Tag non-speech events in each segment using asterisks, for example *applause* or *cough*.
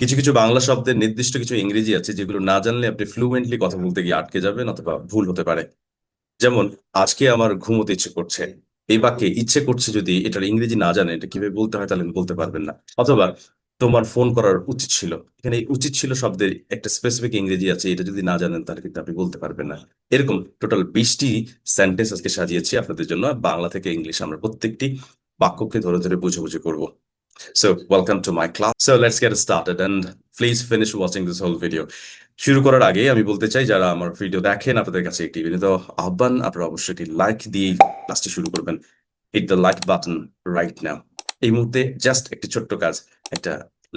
কিছু কিছু বাংলা শব্দের নির্দিষ্ট কিছু ইংরেজি আছে যেগুলো না জানলে আপনি ফ্লুয়েন্টলি কথা বলতে গিয়ে আটকে যাবেন অথবা ভুল হতে পারে। যেমন, আজকে আমার ঘুমোতে ইচ্ছে করছে। এই বাক্যে ইচ্ছে করছে যদি এটার ইংরেজি না জানেন এটা কীভাবে বলতে হয় তাহলে বলতে পারবেন না। অথবা, তোমার ফোন করার উচিত ছিল। এখানে উচিত ছিল শব্দের একটা স্পেসিফিক ইংরেজি আছে, এটা যদি না জানেন তাহলে কিন্তু আপনি বলতে পারবেন না। এরকম টোটাল বিশটি সেন্টেন্স আজকে সাজিয়েছি আপনাদের জন্য। বাংলা থেকে ইংলিশ আমরা প্রত্যেকটি বাক্যকে ধরে ধরে বুঝে বুঝে করব। So welcome to my class. So let's get started and please finish watching this whole video. শুরু করার আগে আমি বলতে চাই, যারা আমার ভিডিও দেখেন, আপনাদের কাছে একটি বিনীত আহ্বান, আপনারা অবশ্যই একটি লাইক দিয়ে ক্লাসটি শুরু করবেন। Hit the like button right now এই মুহূর্তে জাস্ট একটি ছোট্ট কাজ, একটা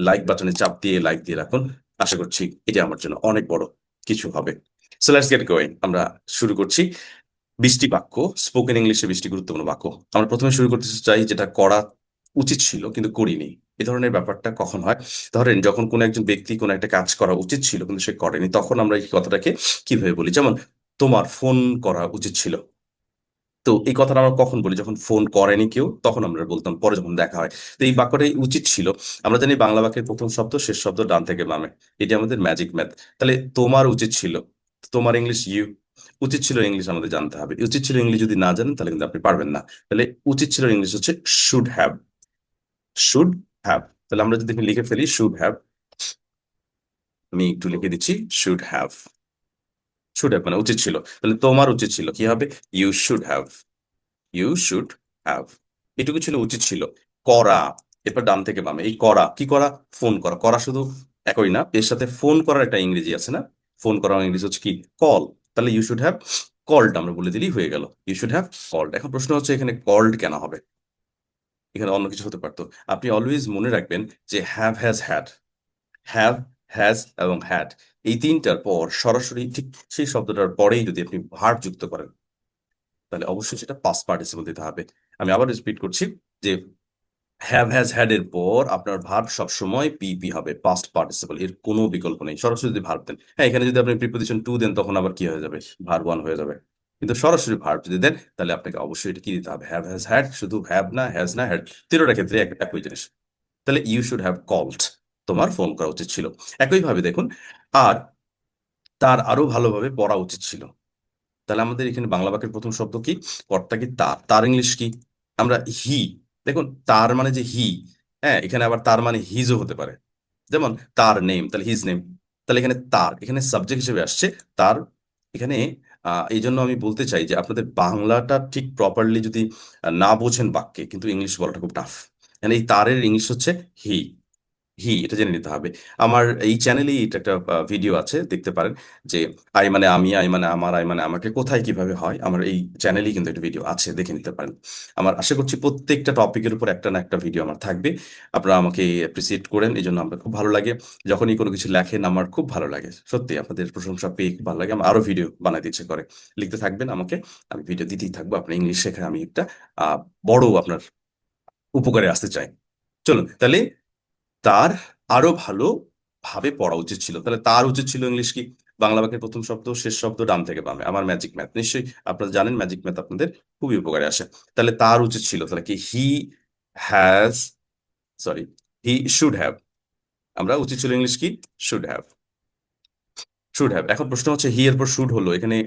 লাইক বাটনে চাপ দিয়ে লাইক দিয়ে রাখুন। আশা করছি এটি আমার জন্য অনেক বড় কিছু হবে। সো লেটস গেট গোয়িং আমরা শুরু করছি। বৃষ্টি বাক্য স্পোকেন ইংলিশে বৃষ্টি গুরুত্বপূর্ণ বাক্য। আমরা প্রথমে শুরু করতে চাই যেটা করা উচিত ছিল, কিন্তু করিনি। এ ধরনের ব্যাপারটা কখন হয়? ধরেন, যখন কোনো একজন ব্যক্তি কোনো একটা কাজ করা উচিত ছিল, কিন্তু সে করেনি, তখন আমরা এই কথাটাকে কীভাবে বলি? যেমন, তোমার ফোন করা উচিত ছিল। তো এই কথাটা আমরা কখন বলি? যখন ফোন করেনি কেউ, তখন আমরা বলতাম, পরে যখন দেখা হয়। তো এই বাক্যটাই উচিত ছিল। আমরা জানি বাংলা বাক্যের প্রথম শব্দ, শেষ শব্দ ডান থেকে বামে। এটি আমাদের ম্যাজিক ম্যাথ তাহলে, তোমার উচিত ছিল। তোমার ইংলিশ ইউ উচিত ছিল ইংলিশ আমাদের জানতে হবে। উচিত ছিল ইংলিশ যদি না জানেন, তাহলে কিন্তু আপনি পারবেন না। তাহলে উচিত ছিল ইংলিশ হচ্ছে শুড হ্যাভ শুড হ্যাভ তাহলে আমরা যদি লিখে ফেলি শুড হ্যাভ আমি একটু লিখে দিচ্ছি শুড হ্যাভ শুড হ্যাভ মানে উচিত ছিল। তাহলে তোমার উচিত ছিল, কি হবে? You should have you should have এটুকু ছিল, উচিত ছিল। করা, এরপর ডান থেকে বামে। এই করা, কি করা? ফোন করা। করা শুধু একই না, এর সাথে ফোন করার একটা ইংরেজি আছে না? ফোন করার ইংরেজি হচ্ছে কি? কল তাহলে ইউ শুড হ্যাভ কলড আমরা বলে দিলেই হয়ে গেল। ইউ শুড হ্যাভ কলড এখন প্রশ্ন হচ্ছে, এখানে কল্ড কেন হবে? এখানে অন্য কিছু হতে পারতো। আপনি অলওয়েজ মনে রাখবেন যে have has had have has এবং হ্যাড এই তিনটার পর সরাসরি ঠিক সেই শব্দটার পরেই যদি আপনি ভার্ব যুক্ত করেন, তাহলে অবশ্যই সেটা পাস পার্টিসিপল দিতে হবে। আমি আবার রিপিট করছি যে হ্যাভ হ্যাজ হ্যাড এর পর আপনার ভার্ব সবসময় পিপি হবে পাস্ট পার্টিসিপল এর কোনো বিকল্প নেই। সরাসরি যদি ভার্ব দেন। হ্যাঁ এখানে যদি আপনি প্রিপোজিশন টু দেন, তখন আবার কি হয়ে যাবে? ভার্ব ওয়ান হয়ে যাবে। কিন্তু সরাসরি ভার্ব যদি দেন, তাহলে আপনাকে অবশ্যই এটা কি দিতে হবে? হ্যাভ হ্যাজ হ্যাড শুধু হ্যাভ না হ্যাজ না হ্যাড তিনটা ক্ষেত্রে একই জিনিস। তাহলে ইউ শুড হ্যাভ কল্ড তোমার ফোন করা উচিত ছিল। একইভাবে দেখুন, আর তার আরও ভালোভাবে পড়া উচিত ছিল। তাহলে আমাদের এখানে বাংলা বাক্যের প্রথম শব্দ কি? কর্তা কি? তার। তার ইংলিশ কি? আমরা হি দেখুন, তার মানে যে হি হ্যাঁ এখানে আবার তার মানে হিজও হতে পারে। যেমন, তার নেম তাহলে হিজ নেম তাহলে এখানে তার, এখানে সাবজেক্ট হিসেবে আসছে, তার, এখানে এই জন্য আমি বলতে চাই যে আপনাদের বাংলাটা ঠিক প্রপারলি যদি না বোঝেন বাক্যে, কিন্তু ইংলিশ বলাটা খুব টাফ এই তারের ইংলিশ হচ্ছে হি হি, এটা জেনে নিতে হবে। আমার এই চ্যানেলেই এটা একটা ভিডিও আছে, দেখতে পারেন, যে আই মানে আমি, আই মানে আমার, আই মানে আমাকে কোথায় কীভাবে হয়, আমার এই চ্যানেলেই কিন্তু একটা ভিডিও আছে, দেখে নিতে পারেন। আমার আশা করছি প্রত্যেকটা টপিকের উপর একটা না একটা ভিডিও আমার থাকবে। আপনারা আমাকে অ্যাপ্রিসিয়েট করেন এই জন্য আমার খুব ভালো লাগে। যখনই কোনো কিছু লেখেন, আমার খুব ভালো লাগে। সত্যি, আপনাদের প্রশংসা পেয়ে খুব ভালো লাগে। আমার আরও ভিডিও বানাতে ইচ্ছে করে। লিখতে থাকবেন আমাকে, আমি ভিডিও দিতেই থাকব আপনার ইংলিশ শেখায় আমি একটা বড় আপনার উপকারে আসতে চাই। চলুন, তাহলে তার আরও ভালো ভাবে পড়া উচিত ছিল। তাহলে তার উচিত ছিল ইংলিশ কি? বাংলা বাক্যের প্রথম শব্দ, শেষ শব্দ, ডান থেকে বামে আমার ম্যাজিক ম্যাথ নিশ্চয়ই আপনারা জানেন ম্যাজিক ম্যাথ আপনাদের খুবই উপকারে আসে। তাহলে তার উচিত ছিল। তাহলে কি he has sorry he should have আমরা উচিত ছিল ইংলিশ কি? শুড হ্যাভ শুড হ্যাভ এখন প্রশ্ন হচ্ছে হি এর পর শুড হলো। এখানে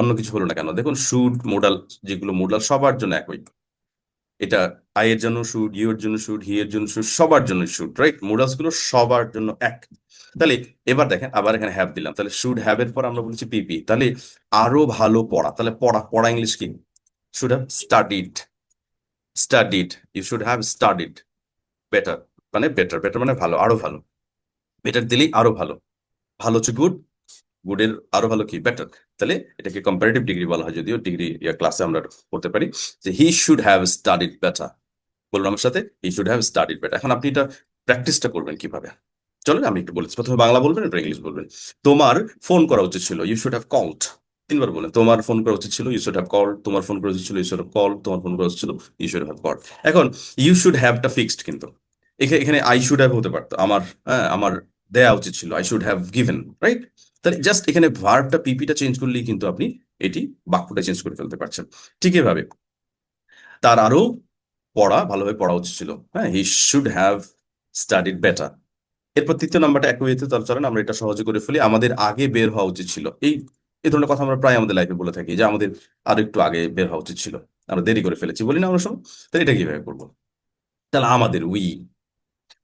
অন্য কিছু হলো না কেন? দেখুন শুড মোডাল যেগুলো মোডাল সবার জন্য একই। এটা আই এর জন্য শুড ইউ জন্য শুড হি এর জন্য শুড সবার জন্য শুড রাইট মোডালসগুলো সবার জন্য এক। তাহলে এবার দেখেন, আবার এখানে হ্যাভ দিলাম। তাহলে শুড হ্যাভ এর পর আমরা বলছি পিপি তাহলে আরও ভালো পড়া। তাহলে পড়া পড়া ইংলিশ কি? Should have studied studied you should have studied better মানে বেটার বেটার মানে ভালো, আরও ভালো। বেটার দিলেই আরও ভালো। ভালো হচ্ছে গুড গুডের আরও ভালো কি? বেটার তাহলে এটাকে কম্পারেটিভ ডিগ্রি বলা হয়, যদিও ডিগ্রি ক্লাসে আমরা করতে পারি, যে he should have studied better বলুন আমার সাথে he should have studied better এখন আপনি এটা প্র্যাকটিসটা করবেন কীভাবে? চলো আমি একটু বলেছি। প্রথমে বাংলা বলবেন, এরপর ইংলিশ বলবেন। তোমার ফোন করা উচিত ছিল ইউ শুড হ্যাভ কল্ড তিনবার বলেন তোমার ফোন করা উচিত ছিল ইউ শুড হ্যাভ কল তোমার ফোন করা উচিত ছিল ইউ শুড হ্যাভ কল তোমার ফোন করা উচিত ছিল ইউ শুড হ্যাভ কল এখন ইউ শুড হ্যাভটা ফিক্সড কিন্তু। এখা- এখানে আই শুড হ্যাভ হতে পারতো। আমার হ্যাঁ আমার দেয়া উচিত ছিল I should have given right তাহলে জাস্ট এখানে ভার্বটা পিপিটা চেঞ্জ করলেই কিন্তু আপনি এটি বাক্যটা চেঞ্জ করে ফেলতে পারছেন। ঠিক এভাবে। তার আরও পড়া ভালোভাবে পড়া উচিত ছিল। হ্যাঁ he should have studied better এরপর তৃতীয় নাম্বারটা একই ওয়েতে তাহলে চলেন আমরা এটা সহজে করে ফেলি। আমাদের আগে বের হওয়া উচিত ছিল। এই এই ধরনের কথা আমরা প্রায় আমাদের লাইফে বলে থাকি যে আমাদের আরও একটু আগে বের হওয়া উচিত ছিল। আমরা দেরি করে ফেলেছি, বলি না আমরা সব। তাহলে এটা কীভাবে করব? তাহলে আমাদের উই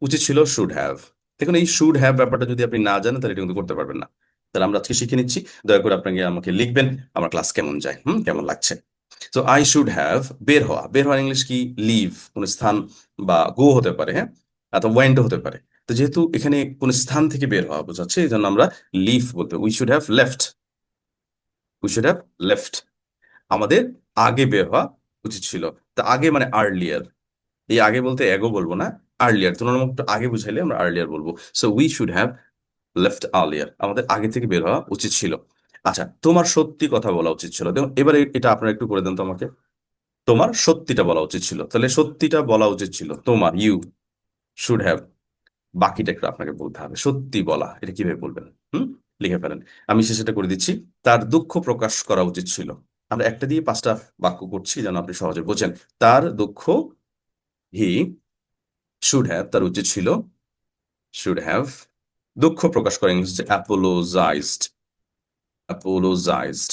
উচিত ছিল শুড হ্যাভ দেখুন, এই শুড হ্যাভ ব্যাপারটা যদি আপনি না জানেন, তাহলে এটা কিন্তু করতে পারবেন না। তাহলে আমরা আজকে শিখে নিচ্ছি। দয়া করে আপনাকে আমাকে লিখবেন, আমার ক্লাস কেমন যায়, হুম, কেমন লাগছে। তো আই শুড হ্যাভ বের হওয়া, বের হওয়ার ইংলিশ কি? লিভ কোন স্থান বা গো হতে পারে হ্যাঁ? অথবা ওয়েন্ট হতে পারে। তো যেহেতু এখানে কোন স্থান থেকে বের হওয়া বোঝাচ্ছে এই জন্য আমরা লিভ বলতে we should have left we should have left আমাদের আগে বের হওয়া উচিত ছিল। তা আগে মানে আর্লিয়ার এই আগে বলতে এগো বলব না আর্লিয়ার তুলনামূলক আগে বুঝাইলে আমরা আর্লিয়ার বলব। So we should have left earlier আমাদের আগে থেকে বের হওয়া উচিত ছিল। আচ্ছা তোমার সত্যি কথা বলা উচিত ছিল। দেখুন, এবারে এটা আপনারা একটু করে দেন তো আমাকে। তোমার সত্যিটা বলা উচিত ছিল। তাহলে সত্যিটা বলা উচিত ছিল। তোমার ইউ শুড হ্যাভ বাকিটা একটু আপনাকে বলতে হবে। সত্যি বলা, এটা কীভাবে বলবেন? হুম? লিখে ফেলেন। আমি শেষেটা করে দিচ্ছি। তার দুঃখ প্রকাশ করা উচিত ছিল। আমরা একটা দিয়ে পাঁচটা বাক্য করছি, যেন আপনি সহজে বোঝেন। তার দুঃখ হি শুড হ্যাভ তার উচিত ছিল শুড হ্যাভ দুঃখ প্রকাশ করে ইংরেজিতে apologized apologized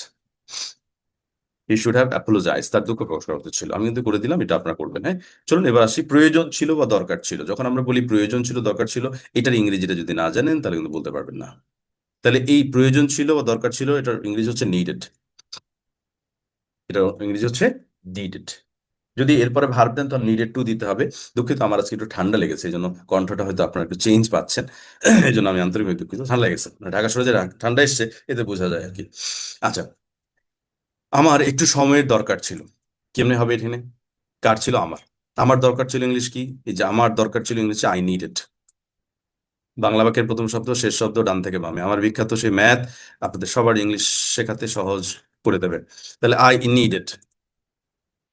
he should have apologize তার দুঃখ প্রকাশ করা ছিল, আমি কিন্তু করে দিলাম, এটা আপনারা করবেন। হ্যাঁ? চলুন, এবার আসি। প্রয়োজন ছিল বা দরকার ছিল? যখন আমরা বলি প্রয়োজন ছিল, দরকার ছিল, এটার ইংরেজিটা যদি না জানেন, তাহলে কিন্তু বলতে পারবেন না। তাহলে এই প্রয়োজন ছিল বা দরকার ছিল, এটার ইংরেজি হচ্ছে নিডেড এটা ইংরেজি হচ্ছে নিডেড যদি এরপরে ভার্ব দেন তো নিডেড টু দিতে হবে। দুঃখিত, আমার আজকে একটু ঠান্ডা লেগেছে এই জন্য কণ্ঠটা হয়তো আপনারা একটু চেঞ্জ পাচ্ছেন। এই জন্য আমি আন্তরিকভাবে দুঃখিত, ঠান্ডা লেগেছে। মানে ঢাকা শহরে যে ঠান্ডা এসছে, এতে বোঝা যায় আর কি আচ্ছা আমার একটু সময়ের দরকার ছিল। কেমনে হবে এখানে? কার ছিল আমার? আমার দরকার ছিল ইংলিশ কি? এই যে আমার দরকার ছিল ইংলিশে আই নিডেড বাংলা বাক্যের প্রথম শব্দ, শেষ শব্দ, ডান থেকে বামে। আমার বিখ্যাত সেই ম্যাথ আপনাদের সবার ইংলিশ শেখাতে সহজ করে দেবে। তাহলে আই নিডেড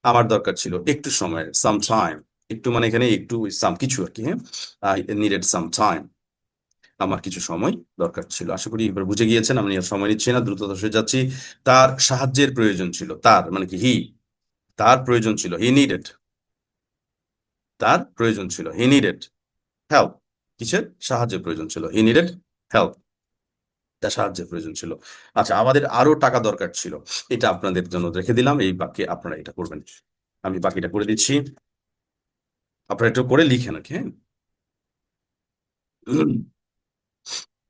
আমার দরকার ছিল। একটু সময় সাম টাইম একটু মানে এখানে একটু সাম কিছু আর কি হ্যাঁ? আই নিডেড সাম টাইম আমার কিছু সময় দরকার ছিল। আশা করি এবার বুঝে গিয়েছেন, আমি আর সময় নিচ্ছি না দ্রুততার সহিত যাচ্ছি। তার সাহায্যের প্রয়োজন ছিল, তার মানে কি হি তার প্রয়োজন ছিল হি নিডেড তার প্রয়োজন ছিল হি নিডেড হেল্প কিসের? সাহায্যের প্রয়োজন ছিল হি নিডেড হেল্প সাহায্যের প্রয়োজন ছিল। আচ্ছা আমাদের আরও টাকা দরকার ছিল। এটা আপনাদের জন্য রেখে দিলাম। এই বাক্যে আপনারা এটা করবেন। আমি বাকিটা করে দিচ্ছি। আপনারা একটু করে লিখেন আর কি হ্যাঁ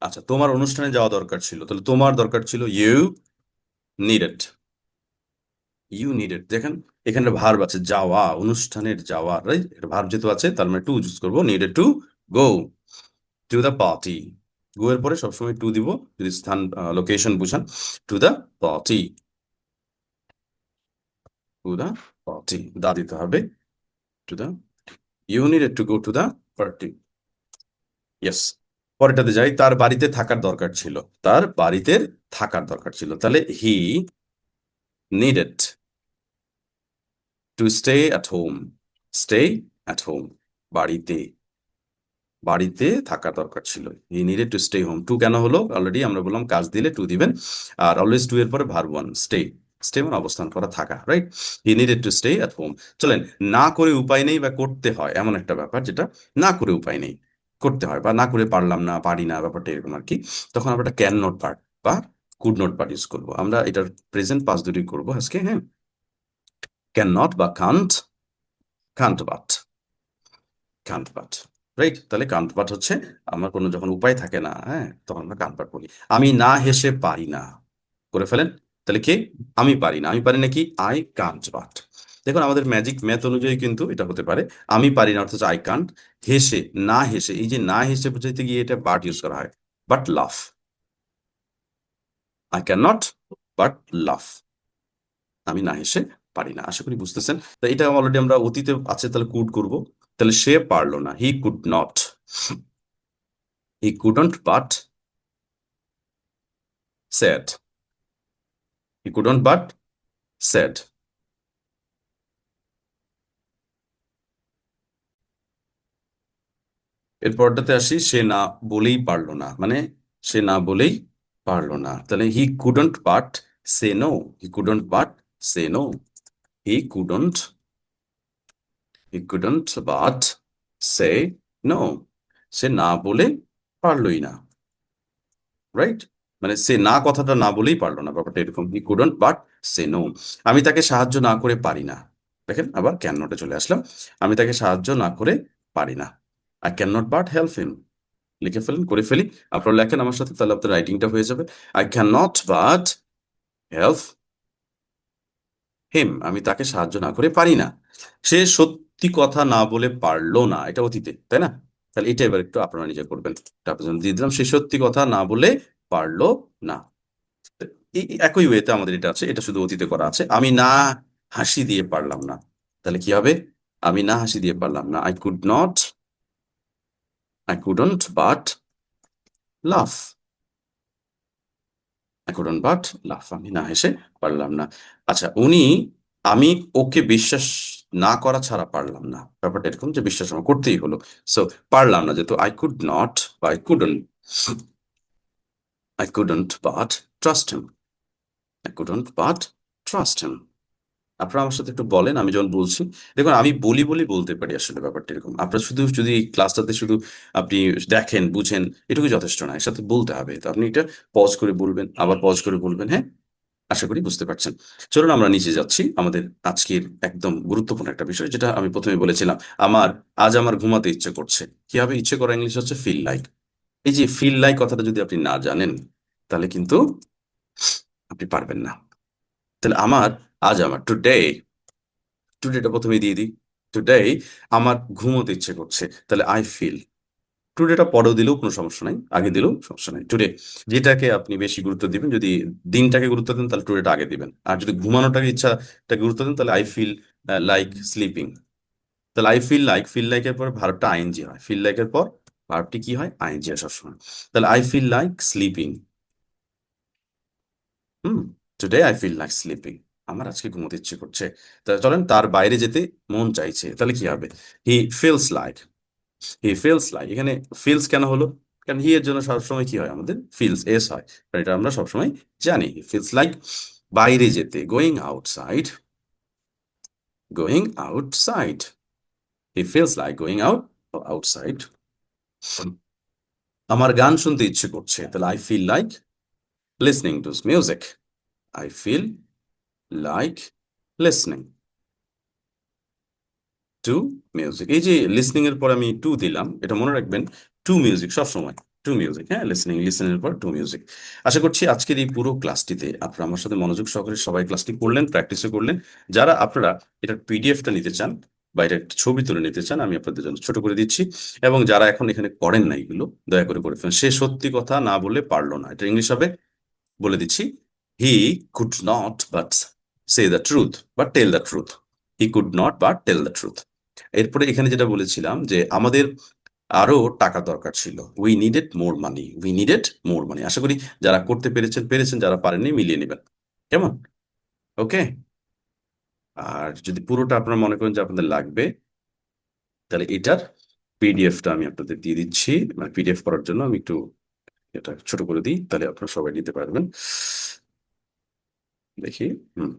আচ্ছা তোমার অনুষ্ঠানে যাওয়া দরকার ছিল। তাহলে তোমার দরকার ছিল ইউ নিডেড ইউ নিডেড দেখেন, এখানে ভার্ব আছে যাওয়া, অনুষ্ঠানের যাওয়া রাইট ভার্ব যেহেতু আছে, তার মানে টু ইউজ করব। Needed to go to the party go পরে সবসময় টু দিব, যদি স্থান লোকেশন বুঝান to the party to the party the দিতে হবে to the you to go to the party yes পরেরটাতে যাই, তার বাড়িতে থাকার দরকার ছিল, তার বাড়িতে থাকার দরকার ছিল, তাহলে he needed to stay at home stay at home বাড়িতে বাড়িতে থাকার দরকার ছিল। He needed to stay home to কেন হলো? অলরেডি আমরা বললাম, কাজ দিলে টু দিবেন। আর অলওয়েজ টু এর পরে ভার ওয়ান স্টে স্টে মানে অবস্থান করা, থাকা right he needed to stay at home চলেন, না করে উপায় নেই বা করতে হয়, এমন একটা ব্যাপার যেটা না করে উপায় নেই। করতে হয় বা না করে পারলাম না, পারি না, ব্যাপারটা এরকম আর কি। তখন আমরা একটা ক্যান নোট পার্ট বা কুড নোট পার্ট ইউজ করব। আমরা এটার প্রেজেন্ট পাস দুটি করব আজকে হ্যাঁ? ক্যান নট বা can't can't but can't but right তাহলে কান্ট বাট হচ্ছে, আমার কোনো যখন উপায় থাকে না হ্যাঁ তখন আমরা কান্ট বাট বলি আমি না হেসে পারি না। করে ফেলেন? তাহলে কে? আমি পারি না। আমি পারি না কি? আই কান্ট বাট দেখুন, আমাদের ম্যাজিক ম্যাথ অনুযায়ী কিন্তু এটা হতে পারে। আমি পারি না অর্থাৎ আই কান্ট হেসে, না হেসে, এই যে না হেসে বুঝাইতে গিয়ে এটা বাট ইউজ করা হয়। But laugh I can not but laugh আমি না হেসে পারি না। আশা করি বুঝতেছেন। তো এটা অলরেডি আমরা অতীতে আছে, তাহলে কুড করব। তাহলে সে পারল না। He could not he couldn't but said he couldn't but said এরপরটাতে আসি, সে না বলেই পারল না। মানে সে না বলেই পারল না। তাহলে he couldn't but say no he couldn't but say no he couldn't he couldn't but say no. সে না বলে পারলোই না। রাইট মানে সে না কথাটা না বলেই পারল না, ব্যাপারটা এরকম। He couldn't but say no. আমি তাকে সাহায্য না করে পারি না। দেখেন, আবার ক্যান নটে চলে আসলাম। আমি তাকে সাহায্য না করে পারি না। I can not but help him লিখে ফেলেন, করে ফেলি। আপনারা লেখেন আমার সাথে, তাহলে আপনার রাইটিংটা হয়ে যাবে। I can not but help him আমি তাকে সাহায্য না করে পারি না। সে সত্যি কথা না বলে পারল না, এটা অতীতে, তাই না? তাহলে এটা এবার একটু আপনারা নিজে করবেন। জন্য দিয়ে দিলাম, সে সত্যি কথা না বলে পারল না। একই ওয়েতে আমাদের এটা আছে, এটা শুধু অতীতে করা আছে। আমি না হাসি দিয়ে পারলাম না। তাহলে কি হবে? আমি না হাসি দিয়ে পারলাম না। I could not I couldn't but laugh I couldn't but laugh আমি না হেসে পারলাম না। আচ্ছা উনি, আমি ওকে বিশ্বাস না করা ছাড়া পারলাম না। ব্যাপারটা এরকম যে বিশ্বাস আমার করতেই হলো। সো পারলাম না যেহেতু আই কুড নট বা I couldn't I couldn't but trust him I couldn't but trust him আপনারা আমার সাথে একটু বলেন, আমি যখন বলছি, দেখুন আমি বলি বলি বলতে পারি আসলে ব্যাপারটা এরকম। আপনারা শুধু, যদি ক্লাসটাতে শুধু আপনি দেখেন, বুঝেন এটুকু যথেষ্ট না এর সাথে বলতে হবে। তো আপনি এটা পজ করে বলবেন, আবার পজ করে বলবেন হ্যাঁ? আশা করি বুঝতে পারছেন। চলুন আমরা নিচে যাচ্ছি। আমাদের আজকের একদম গুরুত্বপূর্ণ একটা বিষয়, যেটা আমি প্রথমে বলেছিলাম, আমার, আজ আমার ঘুমাতে ইচ্ছে করছে। কি হবে ইচ্ছে করা ইংলিশ হচ্ছে ফিল লাইক এই যে ফিল লাইক কথাটা যদি আপনি না জানেন, তাহলে কিন্তু আপনি পারবেন না। তাহলে আমার, আজ আমার টুডে টুডেটা প্রথমে দিয়ে দিই। টুডে আমার ঘুমোতে ইচ্ছে করছে। তাহলে আই ফিল টুডেটা পরেও দিলেও কোনো সমস্যা নাই, আগে দিলেও সমস্যা নাই। টুডে যেটাকে আপনি বেশি গুরুত্ব দিবেন, যদি দিনটাকে গুরুত্ব দেন, তাহলে টুডেটা আগে দিবেন। আর যদি ঘুমানোটাকে ইচ্ছাটাকে গুরুত্ব দেন, তাহলে আই ফিল লাইক স্লিপিং তাহলে আই ফিল লাইক ফিল লাইকের পর ভার্বটা আইএনজি হয়। ফিল লাইকের পর ভার্বটি কি হয়? আইএনজি হয় সবসময়। তাহলে I feel like sleeping hmm today I feel like sleeping আমার আজকে ঘুমোতে ইচ্ছে করছে। তা চলেন তার বাইরে যেতে মন চাইছে। তাহলে কি হবে? He feels like he feels like এখানে ফিলস কেন হলো? কারণ হি এর জন্য সবসময় কি হয়? আমাদের ফিলস এস হয়। কারণ এটা আমরা সবসময় জানি। ফিলস লাইক বাইরে যেতে going outside going outside he feels like going out outside আমার গান শুনতে ইচ্ছে করছে, তাহলে I feel like listening to music I feel like listening to music এই যে লিসনিং এর পর আমি টু দিলাম, এটা মনে রাখবেন টু মিউজিক সবসময় টু মিউজিক হ্যাঁ লিসনিং লিসনের পর টু মিউজিক আশা করছি আজকের এই পুরো ক্লাসটিতে আপনারা আমার সাথে মনোযোগ সহকারে সবাই ক্লাসটি করলেন প্র্যাকটিসও করলেন। যারা আপনারা এটার পিডিএফটা নিতে চান বা এটা একটা ছবি তুলে নিতে চান, আমি আপনাদের জন্য ছোট করে দিচ্ছি। এবং যারা এখন এখানে করেন না এগুলো, দয়া করে করে ফেলেন। সে সত্যি কথা না বলে পারল না। এটা ইংলিশ হবে? বলে দিচ্ছি he could not but say the truth but tell the truth he could not but tell the truth এরপরে এখানে যেটা বলেছিলাম যে আমাদের আরও টাকা দরকার ছিল। We needed more money we needed more money আশা করি যারা করতে পেরেছেন পেরেছেন, যারা পারেননি, মিলিয়ে নেবেন। কেমন? ওকে? আর যদি পুরোটা আপনারা মনে করেন যে আপনাদের লাগবে, তাহলে এটার পিডিএফটা আমি আপনাদের দিয়ে দিচ্ছি। মানে পিডিএফ করার জন্য আমি একটু এটা ছোট করে দিই, তাহলে আপনারা সবাই নিতে পারবেন। দেখি, হুম,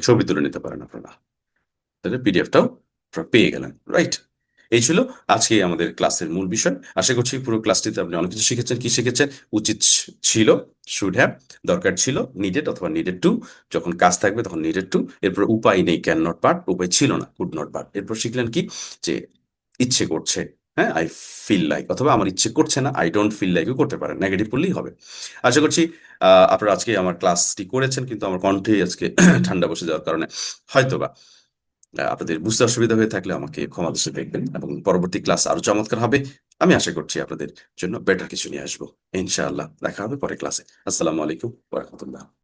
ছবি তুলে নিতে পারেন আপনারা। তাহলে পিডিএফটাও আপনারা পেয়ে গেলেন রাইট এই ছিল আজকে আমাদের ক্লাসের মূল বিষয়। আশা করছি পুরো ক্লাসটিতে আপনি অনেক কিছু শিখেছেন। কি শিখেছেন? উচিত ছিল শুড হ্যাভ দরকার ছিল নিডেড অথবা নিডেড টু যখন কাজ থাকবে তখন নিডেড টু এরপর উপায় নেই ক্যান নট পার্ট উপায় ছিল না কুড নট পার্ট এরপর শিখলেন কি? যে ইচ্ছে করছে হ্যাঁ আই ফিল লাইক অথবা আমার ইচ্ছে করছে না আই ডোন্ট ফিল লাইকও করতে পারেন নেগেটিভ করলেই হবে। আশা করছি আপনারা আজকে আমার ক্লাসটি করেছেন, কিন্তু আমার কণ্ঠে আজকে *clears throat* ঠান্ডা বসে যাওয়ার কারণে। হয়তোবা আপনাদের বুঝতে অসুবিধা হয়ে থাকলে আমাকে ক্ষমা দোষে দেখবেন এবং পরবর্তী ক্লাস আরও চমৎকার হবে। আমি আশা করছি আপনাদের জন্য বেটার কিছু নিয়ে আসব। ইনশাআল্লাহ, দেখা হবে পরে ক্লাসে। আসসালামু আলাইকুম